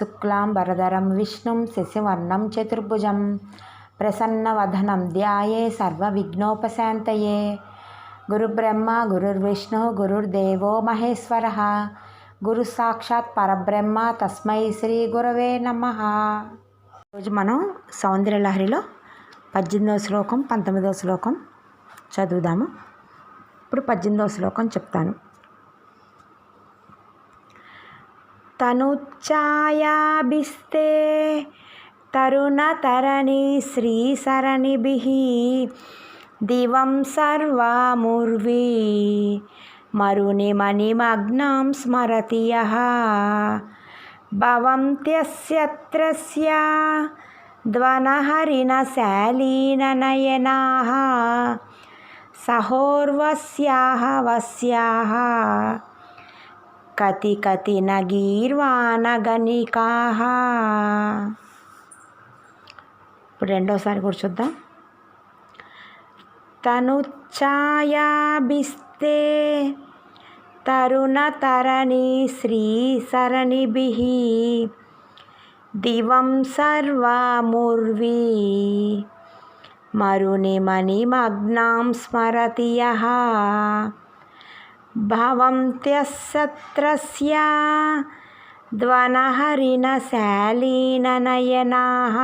శుక్లాంబరధరం విష్ణుం శశివర్ణం చతుర్భుజం. ప్రసన్నవదనం ధ్యాయే సర్వవిఘ్నోపశాంతయే. గురుబ్రహ్మ గురుర్విష్ణు గురుర్దేవో మహేశ్వర. గురు సాక్షాత్ పరబ్రహ్మ తస్మై శ్రీ గురవే నమ. రోజు మనం సౌందర్యలహరిలో పద్దెనిమిదవ శ్లోకం పంతొమ్మిదవ శ్లోకం చదువుదాము. ఇప్పుడు పద్దెనిమిదవ శ్లోకం చెప్తాను. తనుచ్ఛాయాభిస్తే తరుణతరణి శ్రీసరణిభిः దివం సర్వాముర్వి మరునిమణిమగ్నాం స్మరతి యः భవంత్యస్యత్రస్య ధ్వనహరిణశాలీననయనాः సహోర్వస్యాः వస్యాः కతి కతి నగీర్వాణగణికా ఇప్పుడు రెండోసారి కూడా చూద్దాం తనుఛాయాభిస్తే తరుణతరణి శ్రీసరణిభిः దివం సర్వాముర్వి మరునిమణిమగ్నాం స్మరతి యः భవంత్యస్సత్రస్య ధ్వనహరిణశాలీననయనాः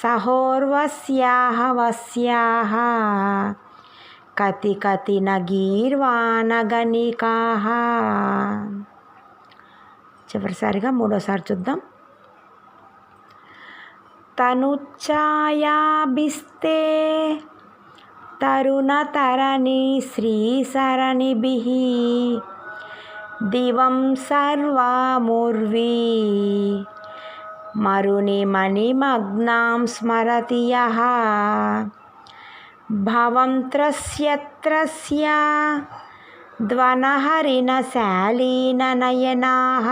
సహోర్వస్యాः వస్యాः కతి కతి నగీర్వాణగణికాः చివరిసారిగా మూడోసారి చూద్దాం తనుఛాయాభిస్తే తరుణతరణి శ్రీసరణిభిः దివం సర్వాముర్వి మరునిమణిమగ్నాం స్మరతి యः భవంత్రస్యత్రస్య ధ్వనహరిణశాలీననయనాः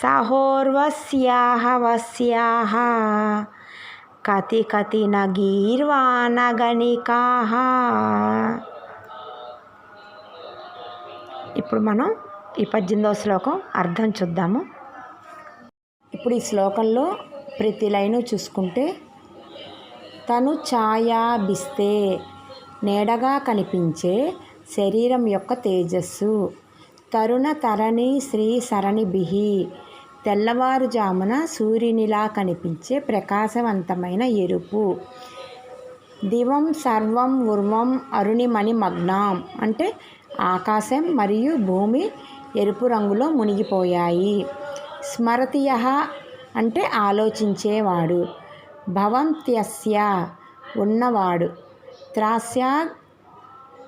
సహోర్వస్యాः వస్యాः కతి కతి నగీర్వాణగణికా ఇప్పుడు మనం ఈ పద్దెనిమిదవ శ్లోకం అర్థం చూద్దాము. ఇప్పుడు ఈ శ్లోకంలో ప్రతి లైను చూసుకుంటే తను ఛాయాభిస్తే నీడగా కనిపించే శరీరం యొక్క తేజస్సు తరుణ తరణి శ్రీ సరణిభిహి తెల్లవారుజామున సూర్యునిలా కనిపించే ప్రకాశవంతమైన ఎరుపు. దివం సర్వం ఉర్వం అరుణిమణి మగ్నాం అంటే ఆకాశం మరియు భూమి ఎరుపు రంగులో మునిగిపోయాయి. స్మరతియ అంటే ఆలోచించేవాడు. భవంత్యస్య ఉన్నవాడు. త్రాస్యా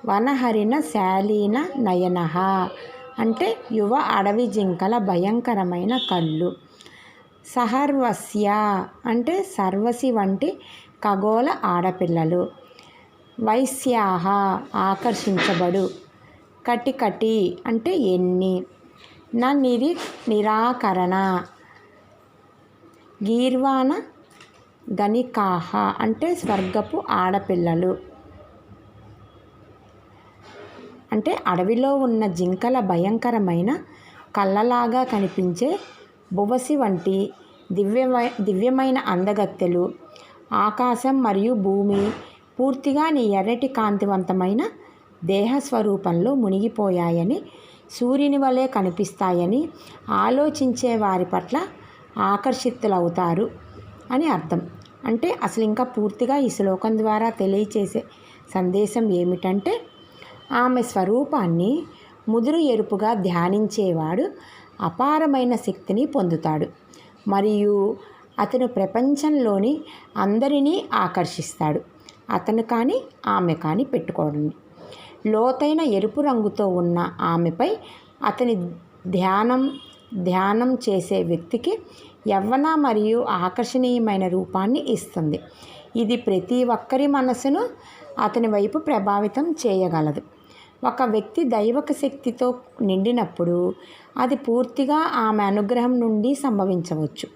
వనహరిణ శాలీన నయన. అంటే యువ అడవి జింకల భయంకరమైన కళ్ళు. సహర్వస్య అంటే సర్వసి వంటి ఖగోళ ఆడపిల్లలు. వైశ్యాహ ఆకర్షించబడు. కటికటి అంటే ఎన్ని. నా నిరి నిరాకరణ. గీర్వాణ గణికాహ అంటే స్వర్గపు ఆడపిల్లలు. అంటే అడవిలో ఉన్న జింకల భయంకరమైన కళ్ళలాగా కనిపించే బువసి వంటి దివ్యమై దివ్యమైన అందగత్తెలు ఆకాశం మరియు భూమి పూర్తిగా నీ ఎర్రటి కాంతివంతమైన దేహ స్వరూపంలో మునిగిపోయాయని సూర్యుని వలె కనిపిస్తాయని ఆలోచించే వారి పట్ల ఆకర్షితులవుతారు అని అర్థం. అంటే అసలు ఇంకా పూర్తిగా ఈ శ్లోకం ద్వారా తెలియచేసే సందేశం ఏమిటంటే ఆమె స్వరూపాన్ని ముదురు ఎరుపుగా ధ్యానించేవాడు అపారమైన శక్తిని పొందుతాడు. మరియు అతను ప్రపంచంలోని అందరినీ ఆకర్షిస్తాడు. అతను కానీ ఆమె కానీ పెట్టుకోండి. లోతైన ఎరుపు రంగుతో ఉన్న ఆమెపై అతని ధ్యానం ధ్యానం చేసే వ్యక్తికి యవ్వన మరియు ఆకర్షణీయమైన రూపాన్ని ఇస్తుంది. ఇది ప్రతి ఒక్కరి మనసును అతని వైపు ప్రభావితం చేయగలదు. ఒక వ్యక్తి దైవక శక్తితో నిండినప్పుడు అది పూర్తిగా ఆమె అనుగ్రహం నుండి సంభవించవచ్చు.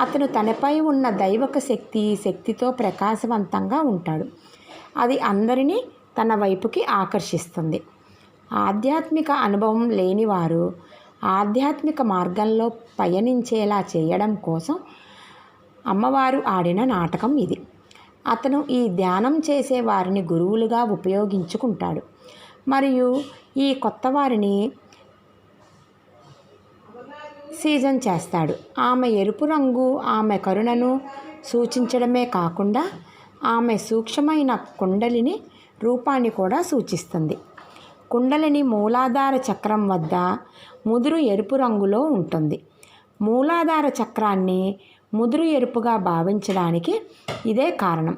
అతను తనపై ఉన్న దైవక శక్తి శక్తితో ప్రకాశవంతంగా ఉంటాడు. అది అందరినీ తన వైపుకి ఆకర్షిస్తుంది. ఆధ్యాత్మిక అనుభవం లేనివారు ఆధ్యాత్మిక మార్గంలో పయనించేలా చేయడం కోసం అమ్మవారు ఆడిన నాటకం ఇది. అతను ఈ ధ్యానం చేసే వారిని గురువులుగా ఉపయోగించుకుంటాడు. మరియు ఈ కొత్త వారిని సీజన్ చేస్తాడు. ఆమె ఎరుపు రంగు ఆమె కరుణను సూచించడమే కాకుండా ఆమె సూక్ష్మమైన కుండలిని రూపాన్ని కూడా సూచిస్తుంది. కుండలిని మూలాధార చక్రం వద్ద ముదురు ఎరుపు రంగులో ఉంటుంది. మూలాధార చక్రాన్ని ముదురు ఎరుపుగా భావించడానికి ఇదే కారణం.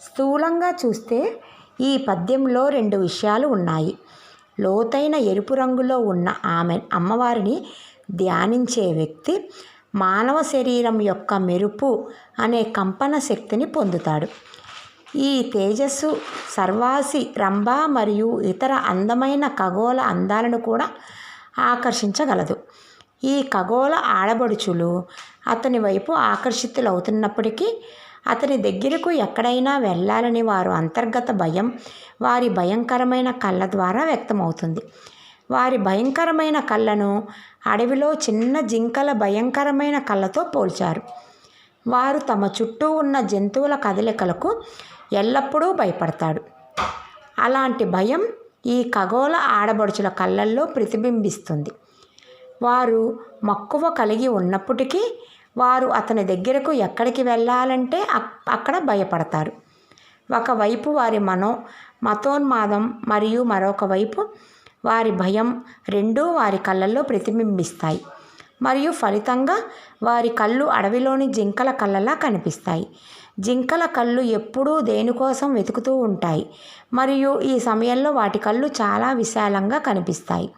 స్థూలంగా చూస్తే ఈ పద్యంలో రెండు విషయాలు ఉన్నాయి. లోతైన ఎరుపు రంగులో ఉన్న ఆమె అమ్మవారిని ధ్యానించే వ్యక్తి మానవ శరీరం యొక్క మెరుపు అనే కంపన శక్తిని పొందుతాడు. ఈ తేజస్సు సర్వాసి రంభ మరియు ఇతర అందమైన ఖగోళ అందాలను కూడా ఆకర్షించగలదు. ఈ ఖగోళ ఆడబడుచులు అతని వైపు ఆకర్షితులవుతున్నప్పటికీ అతని దగ్గరకు ఎక్కడైనా వెళ్ళాలని వారు అంతర్గత భయం వారి భయంకరమైన కళ్ళ ద్వారా వ్యక్తమవుతుంది. వారి భయంకరమైన కళ్ళను అడవిలో చిన్న జింకల భయంకరమైన కళ్ళతో పోల్చారు. వారు తమ చుట్టూ ఉన్న జంతువుల కదలికలకు ఎల్లప్పుడూ భయపడతాడు. అలాంటి భయం ఈ ఖగోళ ఆడబడుచుల కళ్ళల్లో ప్రతిబింబిస్తుంది. వారు మక్కువ కలిగి ఉన్నప్పటికీ వారు అతని దగ్గరకు ఎక్కడికి వెళ్ళాలంటే అక్కడ భయపడతారు. ఒకవైపు వారి మనో మతోన్మాదం మరియు మరొక వైపు వారి భయం రెండూ వారి కళ్ళల్లో ప్రతిబింబిస్తాయి. మరియు ఫలితంగా వారి కళ్ళు అడవిలోని జింకల కళ్ళలా కనిపిస్తాయి. జింకల కళ్ళు ఎప్పుడూ దేనికోసం వెతుకుతూ ఉంటాయి? మరియు ఈ సమయంలో వాటి కళ్ళు చాలా విశాలంగా కనిపిస్తాయి.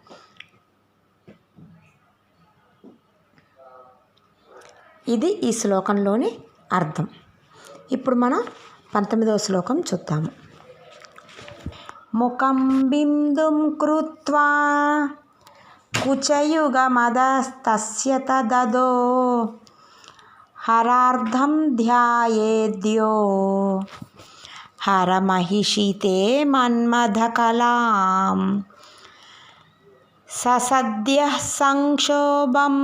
ఇది ఈ శ్లోకంలోని అర్థం. ఇప్పుడు మనం పంతొమ్మిదవ శ్లోకం చూద్దాము. ముఖం బిందుం కృత్వా కుచయుగమదస్తస్య తదదో హరార్ధం ధ్యాయేద్యో హరమహిషితే మన్మథకలాం ససద్య సంక్షోభం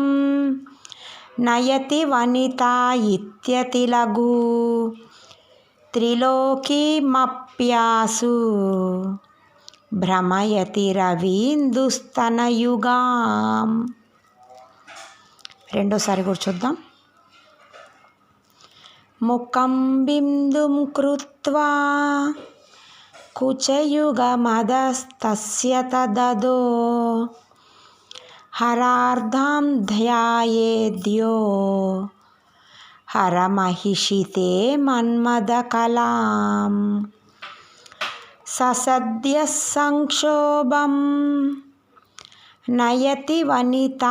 నయతి వనిత ఇత్యతిలఘు త్రిలోకీమప్యాసు. భ్రమయతి రవీందుస్తనయుగాం. రెండోసారి కూడా చూద్దాం. ముఖం బిందుం కృత్వా. కుచయుగమదస్తస్య తదదో. హరార్ధాం ధ్యాయేద్యో హరమహిషితే మన్మదకలాం ససద్య సంక్షోభం నయతి వనిత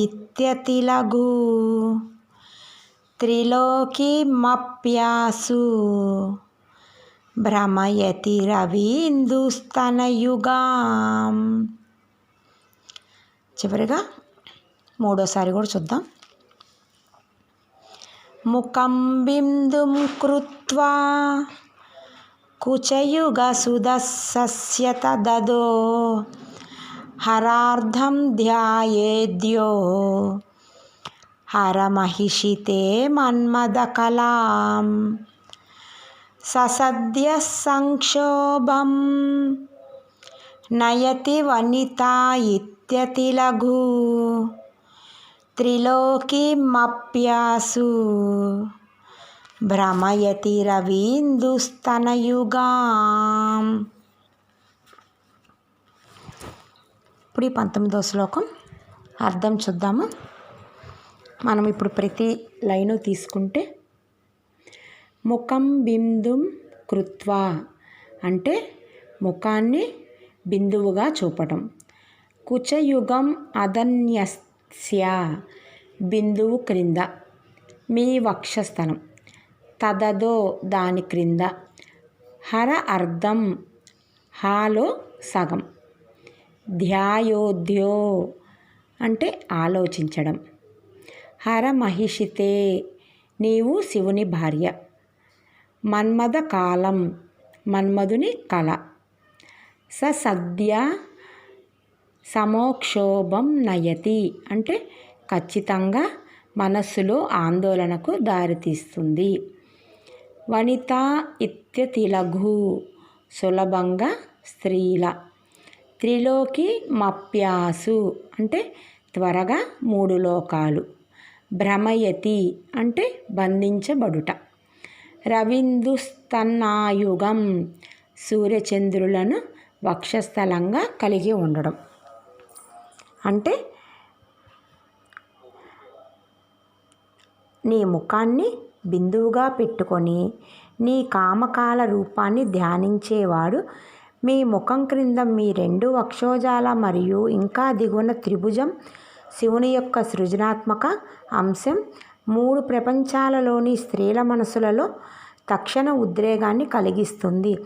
ఇత్యతిలఘు త్రిలోకిమప్యాసు భ్రమయతి రవీందుస్తనయుగాం చివరిగా మూడోసారి కూడా చూద్దాం. ముఖం బిందుం కృత్వా కుచయుగసుదస్సస్య తదదో హరార్ధం ధ్యాయేద్యో హరమహిషితే మన్మదకలాం ససద్య సంక్షోభం నయతి వనిత నిత్యతిలఘు త్రిలోకిమప్యాసు. భ్రమయతి రవీందుస్తనయుగా. ఇప్పుడు ఈ పంతొమ్మిదో శ్లోకం అర్థం చూద్దాము. మనం ఇప్పుడు ప్రతి లైను తీసుకుంటే ముఖం బిందుం కృత్వా అంటే ముఖాన్ని బిందువుగా చూపటం. కుచయుగం అదన్యస్య బిందువు క్రింద మీ వక్షస్థలం. తదదో దాని క్రింద. హర అర్ధం హాలో సగం. ధ్యాయోధ్యో అంటే ఆలోచించడం. హర మహిషితే నీవు శివుని భార్య. మన్మథ కాలం మన్మధుని కళ. స సద్య సమోక్షోభం నయతి. అంటే ఖచ్చితంగా మనస్సులో ఆందోళనకు దారితీస్తుంది. వనిత ఇత్యతిలఘు సులభంగా స్త్రీల. త్రిలోకి మప్యాసు. అంటే త్వరగా మూడు లోకాలు. భ్రమయతి. అంటే బంధించబడుట. రవిందుస్తన్నాయుగం. సూర్యచంద్రులను వక్షస్థలంగా కలిగి ఉండడం. అంటే నీ ముఖాన్ని బిందువుగా పెట్టుకొని నీ కామకాల రూపాన్ని ధ్యానించేవాడు. మీ ముఖం క్రింద మీ రెండు వక్షోజాల మరియు ఇంకా దిగువన త్రిభుజం శివుని యొక్క సృజనాత్మక అంశం. మూడు ప్రపంచాలలోని స్త్రీల మనసులలో తక్షణ ఉద్రేగాన్ని కలిగిస్తుంది.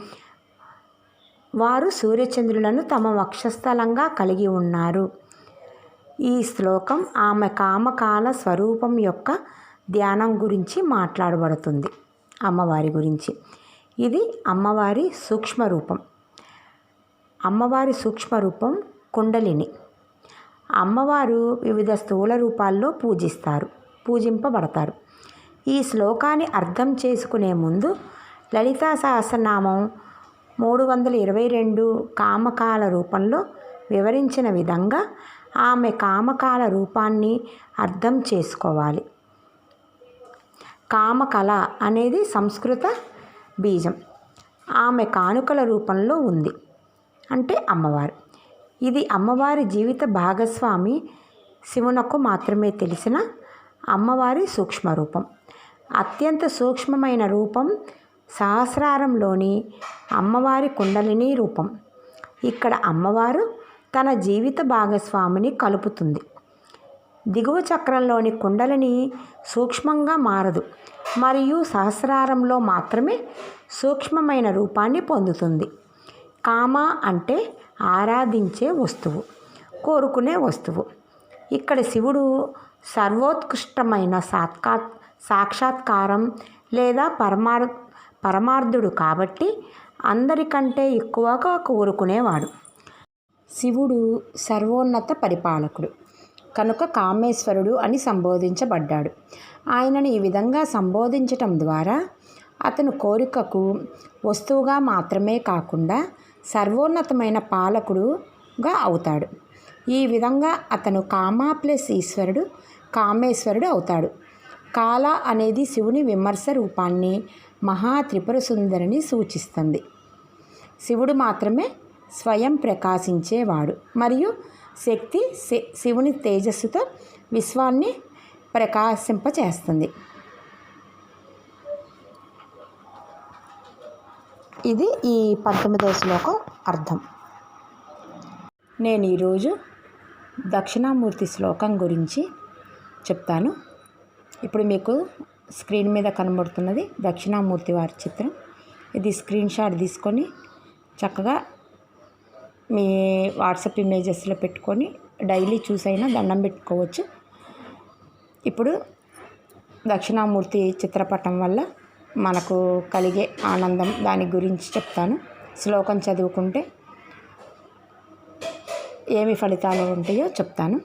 వారు సూర్యచంద్రులను తమ వక్షస్థలంగా కలిగి ఉన్నారు. ఈ శ్లోకం ఆమె కామకాల స్వరూపం యొక్క ధ్యానం గురించి మాట్లాడబడుతుంది అమ్మవారి గురించి. ఇది అమ్మవారి సూక్ష్మ రూపం. అమ్మవారి సూక్ష్మ రూపం కుండలిని. అమ్మవారు వివిధ స్థూల రూపాల్లో పూజిస్తారు పూజింపబడతారు. ఈ శ్లోకాన్ని అర్థం చేసుకునే ముందు లలితా సహస్రనామం మూడు వందల ఇరవై రెండు కామకాల రూపంలో వివరించిన విధంగా ఆమె కామకాల రూపాన్ని అర్థం చేసుకోవాలి. కామకళ అనేది సంస్కృత బీజం. ఆమె కానుకల రూపంలో ఉంది. అంటే అమ్మవారు. ఇది అమ్మవారి జీవిత భాగస్వామి శివునకు మాత్రమే తెలిసిన అమ్మవారి సూక్ష్మ రూపం అత్యంత సూక్ష్మమైన రూపం సహస్రారంలోని అమ్మవారి కుండలిని రూపం. ఇక్కడ అమ్మవారు తన జీవిత భాగస్వామిని కలుపుతుంది. దిగువ చక్రంలోని కుండలిని సూక్ష్మంగా మారదు. మరియు సహస్రారంలో మాత్రమే సూక్ష్మమైన రూపాన్ని పొందుతుంది. కామ అంటే ఆరాధించే వస్తువు కోరుకునే వస్తువు. ఇక్కడ శివుడు సర్వోత్కృష్టమైన సాత్కా సాక్షాత్కారం లేదా పరమార్ పరమార్థుడు కాబట్టి అందరికంటే ఎక్కువగా కోరుకునేవాడు. శివుడు సర్వోన్నత పరిపాలకుడు. కనుక కామేశ్వరుడు అని సంబోధించబడ్డాడు. ఆయనను ఈ విధంగా సంబోధించటం ద్వారా అతను కోరికకు వస్తువుగా మాత్రమే కాకుండా సర్వోన్నతమైన పాలకుడుగా అవుతాడు. ఈ విధంగా అతను కామా ప్లస్ ఈశ్వరుడు కామేశ్వరుడు అవుతాడు. కాల అనేది శివుని విమర్శ రూపాన్ని మహా త్రిపుర సుందరిని సూచిస్తుంది. శివుడు మాత్రమే స్వయం ప్రకాశించేవాడు. మరియు శక్తి శివుని తేజస్సుతో విశ్వాన్ని ప్రకాశింపచేస్తుంది. ఇది ఈ పంతొమ్మిదవ శ్లోకం అర్థం. నేను ఈరోజు దక్షిణామూర్తి శ్లోకం గురించి చెప్తాను. ఇప్పుడు మీకు స్క్రీన్ మీద కనబడుతున్నది దక్షిణామూర్తి వారి చిత్రం. ఇది స్క్రీన్ షాట్ తీసుకొని చక్కగా మీ వాట్సాప్ ఇమేజెస్లో పెట్టుకొని డైలీ చూసైనా దండం పెట్టుకోవచ్చు. ఇప్పుడు దక్షిణామూర్తి చిత్రపటం వల్ల మనకు కలిగే ఆనందం దాని గురించి చెప్తాను. శ్లోకం చదువుకుంటే ఏమి ఫలితాలు ఉంటాయో చెప్తాను.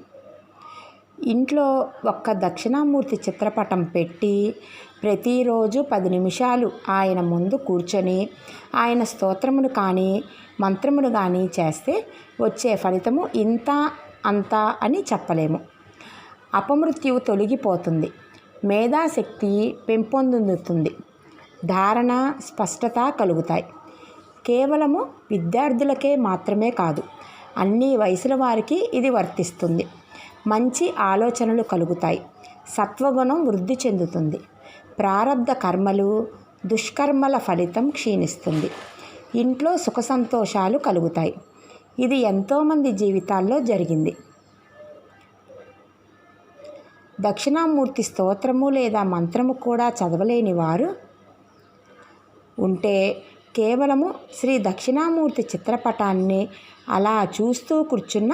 ఇంట్లో ఒక్క దక్షిణామూర్తి చిత్రపటం పెట్టి ప్రతిరోజు పది నిమిషాలు ఆయన ముందు కూర్చొని ఆయన స్తోత్రమును కానీ మంత్రమును కానీ చేస్తే వచ్చే ఫలితము ఇంత అంత అని చెప్పలేము. అపమృత్యువు తొలగిపోతుంది. మేధాశక్తి పెంపొందుతుంది. ధారణ స్పష్టత కలుగుతాయి. కేవలము విద్యార్థులకే మాత్రమే కాదు అన్ని వయసుల వారికి ఇది వర్తిస్తుంది. మంచి ఆలోచనలు కలుగుతాయి. సత్వగుణం వృద్ధి చెందుతుంది. ప్రారంధ కర్మలు దుష్కర్మల ఫలితం క్షీణిస్తుంది. ఇంట్లో సుఖ సంతోషాలు కలుగుతాయి. ఇది ఎంతోమంది జీవితాల్లో జరిగింది. దక్షిణామూర్తి స్తోత్రము లేదా మంత్రము కూడా చదవలేని వారు ఉంటే కేవలము శ్రీ దక్షిణామూర్తి చిత్రపటాన్ని అలా చూస్తూ కూర్చున్న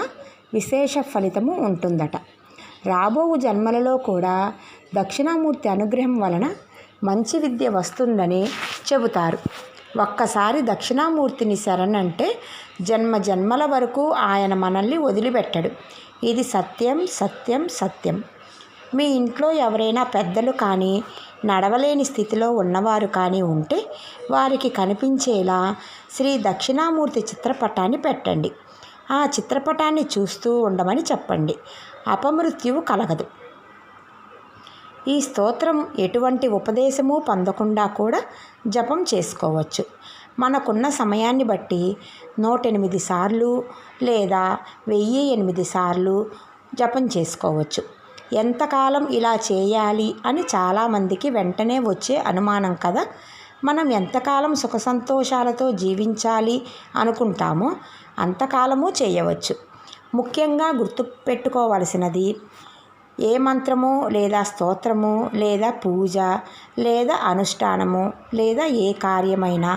విశేష ఫలితము ఉంటుందట. రాబోవు జన్మలలో కూడా దక్షిణామూర్తి అనుగ్రహం వలన మంచి విద్య వస్తుందని చెబుతారు. ఒక్కసారి దక్షిణామూర్తిని శరణంటే జన్మ జన్మల వరకు ఆయన మనల్ని వదిలిపెట్టడు. ఇది సత్యం సత్యం సత్యం. మీ ఇంట్లో ఎవరైనా పెద్దలు కానీ నడవలేని స్థితిలో ఉన్నవారు కానీ ఉంటే వారికి కనిపించేలా శ్రీ దక్షిణామూర్తి చిత్రపటాన్ని పెట్టండి. ఆ చిత్రపటాన్ని చూస్తూ ఉండమని చెప్పండి. అపమృత్యువు కలగదు. ఈ స్తోత్రం ఎటువంటి ఉపదేశము పొందకుండా కూడా జపం చేసుకోవచ్చు. మనకున్న సమయాన్ని బట్టి నూట ఎనిమిది సార్లు లేదా వెయ్యి ఎనిమిది సార్లు జపం చేసుకోవచ్చు. ఎంతకాలం ఇలా చేయాలి అని చాలామందికి వెంటనే వచ్చే అనుమానం కదా. మనం ఎంతకాలం సుఖ సంతోషాలతో జీవించాలి అనుకుంటామో అంతకాలము చేయవచ్చు. ముఖ్యంగా గుర్తుపెట్టుకోవలసినది ఏ మంత్రము లేదా స్తోత్రము లేదా పూజ లేదా అనుష్ఠానము లేదా ఏ కార్యమైనా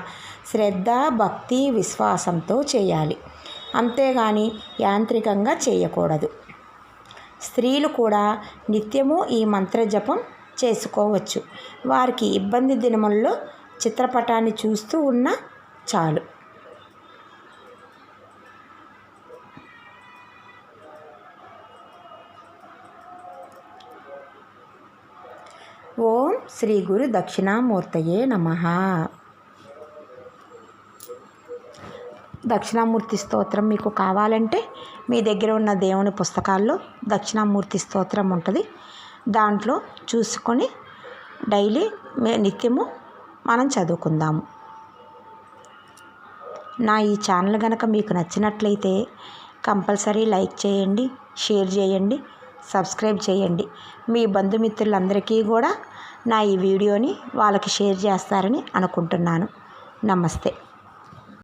శ్రద్ధ భక్తి విశ్వాసంతో చేయాలి. అంతేగాని యాంత్రికంగా చేయకూడదు. స్త్రీలు కూడా నిత్యము ఈ మంత్ర జపం చేసుకోవచ్చు. వారికి ఇబ్బంది దినముల్లో చిత్రపటాన్ని చూస్తూ ఉన్నా చాలు ఓం శ్రీ గురు దక్షిణామూర్తయే నమ. దక్షిణామూర్తి స్తోత్రం మీకు కావాలంటే మీ దగ్గర ఉన్న దేవుని పుస్తకాల్లో దక్షిణామూర్తి స్తోత్రం ఉంటుంది. దాంట్లో చూసుకొని డైలీ నిత్యము మనం చదువుకుందాము నా ఈ ఛానల్ కనుక మీకు నచ్చినట్లయితే కంపల్సరీ లైక్ చేయండి షేర్ చేయండి సబ్స్క్రైబ్ చేయండి. మీ బంధుమిత్రులందరికీ కూడా నా ఈ వీడియోని వాళ్ళకి షేర్ చేస్తారని అనుకుంటున్నాను. నమస్తే.